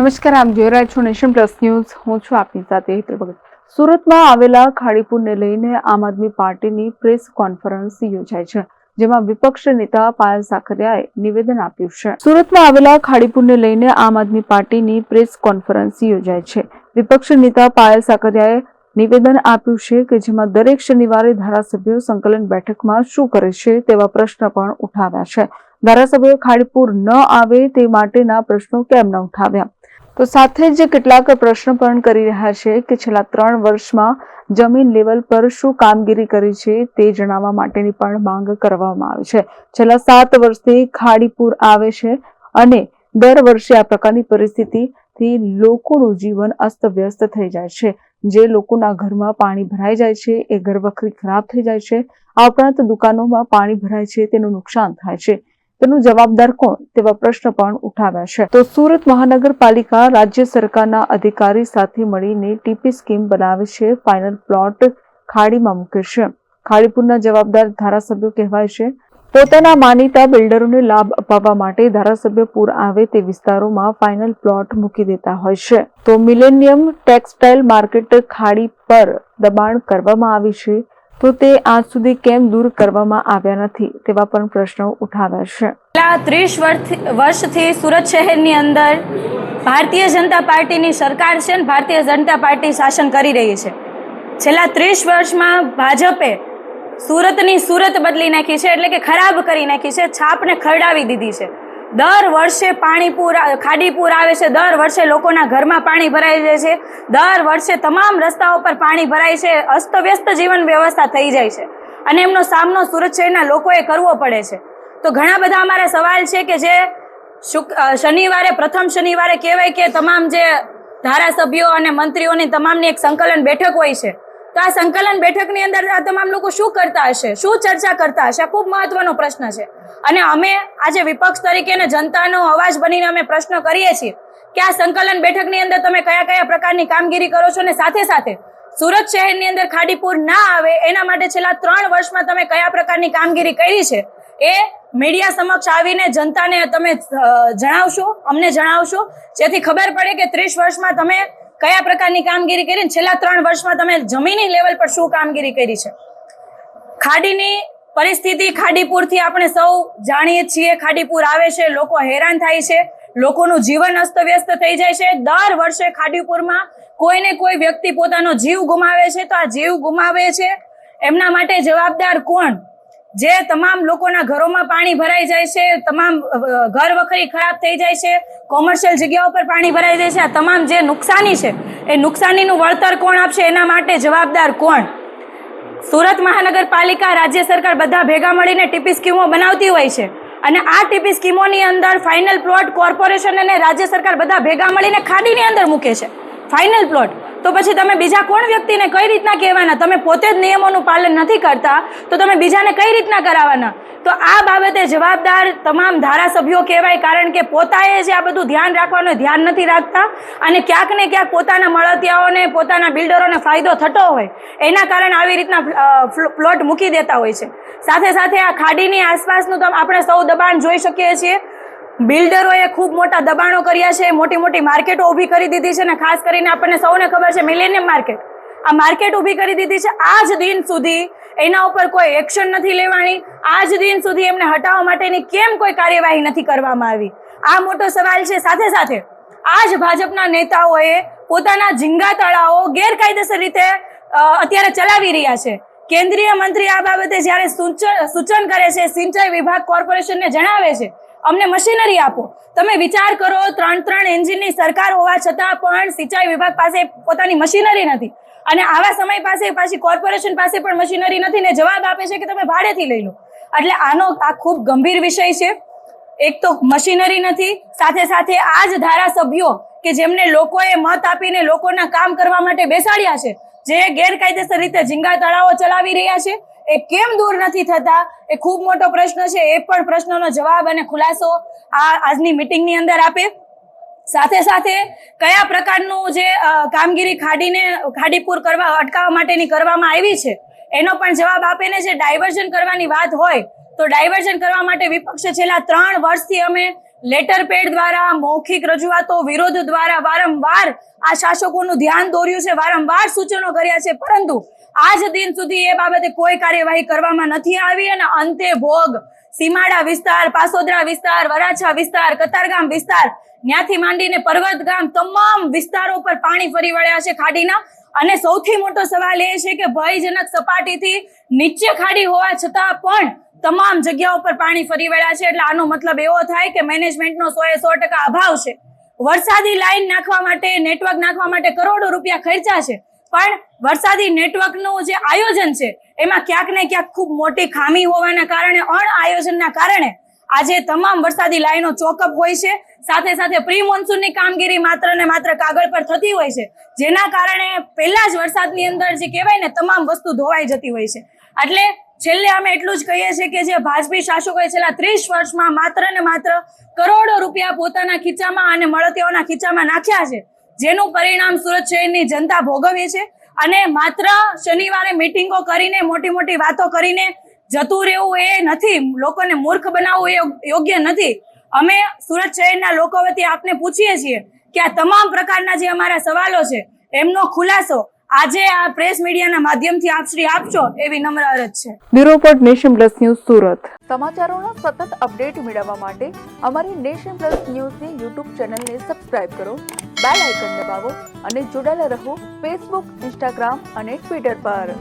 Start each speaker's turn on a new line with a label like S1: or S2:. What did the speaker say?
S1: નમસ્કાર, આપ જોઈ રહ્યા છો નેશન પ્લસ ન્યૂઝ. હું છું આપની સાથે હેતલ ભગત. સુરતમાં આવેલા ખાડીપુરને લઈને આમ આદમી પાર્ટીની પ્રેસ કોન્ફરન્સ યોજાઈ છે, જેમાં વિપક્ષ નેતા પાયલ સાખરિયાએ નિવેદન આપ્યું છે. સુરતમાં આવેલા ખાડીપુરને લઈને આમ આદમી પાર્ટીની પ્રેસ કોન્ફરન્સ યોજાઈ છે. વિપક્ષ નેતા પાયલ સાકરિયાએ નિવેદન આપ્યું છે કે જેમાં દરેક શનિવારે ધારાસભ્યો સંકલન બેઠકમાં શું કરે છે તેવા પ્રશ્ન પણ ઉઠાવ્યા છે. ધારાસભ્યો ખાડીપુર ન આવે તે માટેના પ્રશ્નો કેમ ન ઉઠાવ્યા? તો સાથે જ કેટલાક પ્રશ્ન પણ કરી રહ્યા છે કે છેલ્લા ત્રણ વર્ષમાં જમીન લેવલ પર શું કામગીરી કરી છે તે જણાવવા માટેની પણ માંગ કરવામાં આવી છે. છેલ્લા સાત વર્ષથી ખાડીપુર આવે છે અને દર વર્ષે આ પ્રકારની પરિસ્થિતિથી લોકોનું જીવન અસ્તવ્યસ્ત થઈ જાય છે. જે લોકોના ઘરમાં પાણી ભરાઈ જાય છે, એ ઘર વખરી ખરાબ થઈ જાય છે, આ ઉપરાંત દુકાનોમાં પાણી ભરાય છે, તેનું નુકસાન થાય છે. તેનું જવાબદાર કોણ? તેવા પ્રશ્ન પણ ઉઠાવ્યા છે. તો સુરત મહાનગરપાલિકા રાજ્ય સરકારના અધિકારી સાથે મળીને ટીપી સ્કીમ બનાવે છે. ફાઇનલ પ્લોટ ખાડીમાં મૂકે છે. ખાડીપુરના જવાબદાર ધારાસભ્યો કહેવાય છે. પોતાના માનીતા બિલ્ડરોને લાભ અપાવવા માટે ધારાસભ્ય પૂર આવે તે વિસ્તારોમાં ફાઇનલ પ્લોટ મૂકી દેતા હોય છે. તો મિલેનિયમ ટેક્સટાઇલ માર્કેટ ખાડી પર દબાણ કરવામાં આવી છે. તો તે આજ સુધી કેમ દૂર કરવામાં આવ્યા નથી તેવા પણ પ્રશ્નો ઉઠાવ્યા છે.
S2: છેલ્લા ત્રીસ વર્ષથી સુરત શહેરની અંદર ભારતીય જનતા પાર્ટીની સરકાર છે ને ભારતીય જનતા પાર્ટી શાસન કરી રહી છે. છેલ્લા ત્રીસ વર્ષમાં ભાજપે સુરતની સુરત બદલી નાખી છે એટલે કે ખરાબ કરી નાખી છે, છાપને ખરડાવી દીધી છે. દર વર્ષે પાણીપુર ખાડીપુર આવે છે, દર વર્ષે લોકોના ઘરમાં પાણી ભરાઈ જાય છે, દર વર્ષે તમામ રસ્તાઓ પર પાણી ભરાય છે, અસ્તવ્યસ્ત જીવન વ્યવસ્થા થઈ જાય છે. અને એમનો સામનો સુરત શહેરના લોકોએ કરવો પડે છે. તો ઘણા બધા અમારા સવાલ છે કે જે શનિવારે, પ્રથમ શનિવારે કહેવાય કે તમામ જે ધારાસભ્યો અને મંત્રીઓની તમામની એક સંકલન બેઠક હોય છે તો આ સંકલન બેઠકની અંદર આ તમામ લોકો શું કરતા હશે? શું ચર્ચા કરતા હશે? આ ખૂબ મહત્વનો પ્રશ્ન છે. અને અમે આજે વિપક્ષ તરીકે અને જનતાનો અવાજ બનીને અમે પ્રશ્ન કરીએ છીએ કે આ સંકલન બેઠકની અંદર તમે કયા કયા પ્રકારની કામગીરી કરો છો અને સાથે સાથે સુરત શહેરની અંદર ખાડીપુર ના આવે એના માટે છેલ્લા ત્રણ વર્ષમાં તમે કયા પ્રકારની કામગીરી કરી છે એ મીડિયા સમક્ષ આવીને જનતાને તમે જણાવશો, અમને જણાવશો. જેથી ખબર પડે કે ત્રીસ વર્ષમાં તમે કયા પ્રકારની કામગીરી કરી છેલ્લા ત્રણ વર્ષમાં તમે જમીની લેવલ પર શું કામગીરી કરી છે? ખાડીની પરિસ્થિતિ ખાડીપુરથી આપણે સૌ જાણીએ છીએ, ખાડીપુર આવે છે, લોકો હેરાન થાય છે, લોકોનું જીવન અસ્તવ્યસ્ત થઈ જાય છે. દર વર્ષે ખાડીપુરમાં કોઈને કોઈ વ્યક્તિ પોતાનો જીવ ગુમાવે છે, તો આ જીવ ગુમાવે છે. એમના માટે જવાબદાર કોણ? જે તમામ લોકોના ઘરોમાં પાણી ભરાઈ જાય છે, તમામ ઘર વખરી ખરાબ થઈ જાય છે, કોમર્શિયલ જગ્યાઓ પર પાણી ભરાઈ જાય છે, આ તમામ જે નુકસાની છે, એ નુકસાનીનું વળતર કોણ આપશે? એના માટે જવાબદાર કોણ? સુરત મહાનગરપાલિકા, રાજ્ય સરકાર બધા ભેગા મળીને ટીપી સ્કીમો બનાવતી હોય છે. અને આ ટીપી સ્કીમોની અંદર ફાઇનલ પ્લોટ કોર્પોરેશન અને રાજ્ય સરકાર બધા ભેગા મળીને ખાડીની અંદર મૂકે છે. ફાઇનલ પ્લોટ તો પછી તમે બીજા કોણ વ્યક્તિને કઈ રીતના કહેવાના? તમે પોતે જ નિયમોનું પાલન નથી કરતા, તો તમે બીજાને કઈ રીતના કરાવવાના? તો આ બાબતે જવાબદાર તમામ ધારાસભ્યો કહેવાય, કારણ કે પોતાએ જે આ બધું ધ્યાન રાખવાનું ધ્યાન નથી રાખતા. અને ક્યાંક ને ક્યાંક પોતાના મળતિયાઓને, પોતાના બિલ્ડરોને ફાયદો થતો હોય. એના કારણે આવી રીતના પ્લોટ મૂકી દેતા હોય છે. સાથે સાથે આ ખાડીની આસપાસનું તો આપણે સૌ દબાણ જોઈ શકીએ છીએ. બિલ્ડરોએ ખૂબ મોટા દબાણો કર્યા છે, મોટી મોટી માર્કેટો ઊભી કરી દીધી છે અને ખાસ કરીને આપણને સૌને ખબર છે મિલેનિયમ માર્કેટ. આ માર્કેટ ઊભી કરી દીધી છે આજ દિન સુધી એના ઉપર કોઈ એક્શન નથી લેવાની. આજ દિન સુધી એમને હટાવવા માટેની કેમ કોઈ કાર્યવાહી નથી કરવામાં આવી? આ મોટો સવાલ છે. સાથે સાથે આજ ભાજપના નેતાઓએ પોતાના ઝીંગા તળાવો ગેરકાયદેસર રીતે અત્યારે ચલાવી રહ્યા છે. કેન્દ્રીય મંત્રી આ બાબતે જ્યારે સૂચન કરે છે, સિંચાઈ વિભાગ કોર્પોરેશનને જણાવે છે અમને મશીનરી આપો. તમે વિચાર કરો, ત્રણ ત્રણ એન્જિનની સરકાર હોવા છતાં પણ સિંચાઈ વિભાગ પાસે પોતાની મશીનરી નથી. અને આવા સમય પાસે પાછી કોર્પોરેશન પાસે પણ મશીનરી નથી ને જવાબ આપે છે કે તમે ભાડેથી લઈ લો. એટલે આનો આ ખૂબ ગંભીર વિષય છે. એક તો મશીનરી નથી, સાથે સાથે આ જ ધારાસભ્યો કે જેમને લોકોએ મત આપીને લોકોના કામ કરવા માટે બેસાડ્યા છે, જે ગેરકાયદેસર રીતે ઝીંગા તળાવો ચલાવી રહ્યા છે એ કેમ દૂર નથી થતા? એ ખૂબ મોટો પ્રશ્ન છે. એ પણ પ્રશ્નનો જવાબ અને ખુલાસો આ આજની મિટિંગની અંદર આપે. સાથે સાથે કયા પ્રકારનું જે કામગીરી ખાડીને, ખાડીપુર કરવા, અટકાવવા માટેની કરવામાં આવી છે? એનો પણ જવાબ આપે ને જે ડાયવર્ઝન કરવાની વાત હોય, તો ડાયવર્ઝન કરવા માટે વિપક્ષે છેલ્લા ત્રણ વર્ષથી અમે લેટર પેડ દ્વારા, મૌખિક રજૂઆતો, વિરોધ દ્વારા વારંવાર આ શાસકોનું ધ્યાન દોર્યું છે, વારંવાર સૂચનો કર્યા છે. પરંતુ આજ દિન સુધી એ બાબતે કોઈ કાર્યવાહી કરવામાં નથી આવી અને અંતે ભોગ સીમાડા વિસ્તાર, પાસોદરા વિસ્તાર, વરાછા વિસ્તાર, કતારગામ વિસ્તાર ત્યાંથી માંડીને પર્વત ગામ તમામ વિસ્તારો પર પાણી ફરી વળ્યા છે ખાડીના. અને સૌથી મોટો સવાલ એ છે કે ભયજનક સપાટીથી નીચે ખાડી હોવા છતાં પણ તમામ જગ્યા ઉપર પાણી ફરી વળ્યા છે. એટલે આનો મતલબ એવો થાય કે મેનેજમેન્ટનો સો એ સો ટકા અભાવ છે. વરસાદી લાઈન નાખવા માટે, નેટવર્ક નાખવા માટે કરોડો રૂપિયા ખર્ચા છે. પણ વરસાદી નેટવર્કનું જે આયોજન છે, એમાં ક્યાંક ને ક્યાંક ખૂબ મોટી ખામી હોવાના કારણે, અણ આયોજનના કારણે આજે તમામ વરસાદી લાઈનો ચોકઅપ હોય છે. સાથે સાથે પ્રી મોન્સૂનની કામગીરી માત્ર ને માત્ર કાગળ પર થતી હોય છે. જેના કારણે પહેલા જ વરસાદની અંદર જે કહેવાય ને, તમામ વસ્તુ ધોવાઈ જતી હોય છે. એટલે છેલ્લે અમે એટલું જ કહીએ છીએ કે જે ભાજપી શાસકોએ છેલ્લા ત્રીસ વર્ષમાં માત્ર ને માત્ર કરોડો રૂપિયા પોતાના ખીચામાં અને મળતીઓના ખીચામાં નાખ્યા છે. જેનું પરિણામ સુરત શહેરની જનતા ભોગવે છે અને માત્ર શનિવારે મિટિંગો કરીને, મોટી મોટી વાતો કરીને જતું રહેવું એ નથી, લોકોને મૂર્ખ બનાવવું એ યોગ્ય નથી. અમે સુરત શહેરના લોકો વતી આપને પૂછીએ છીએ કે આ તમામ પ્રકારના જે અમારા સવાલો છે, એમનો ખુલાસો આજે આ પ્રેસ મીડિયાના માધ્યમથી આપ શ્રી આપશો એવી નમ્ર અરજ છે.
S1: Bureau report nation plus news Surat. સમાચારોના સતત અપડેટ મેળવવા માટે અમારી નેશન પ્લસ ન્યૂઝની યુટ્યુબ ચેનલને સબસ્ક્રાઇબ કરો બેલ આઇકન દબાવો અને જોડાયેલા રહો ફેસબુક ઇન્સ્ટાગ્રામ અને ટ્વિટર પર.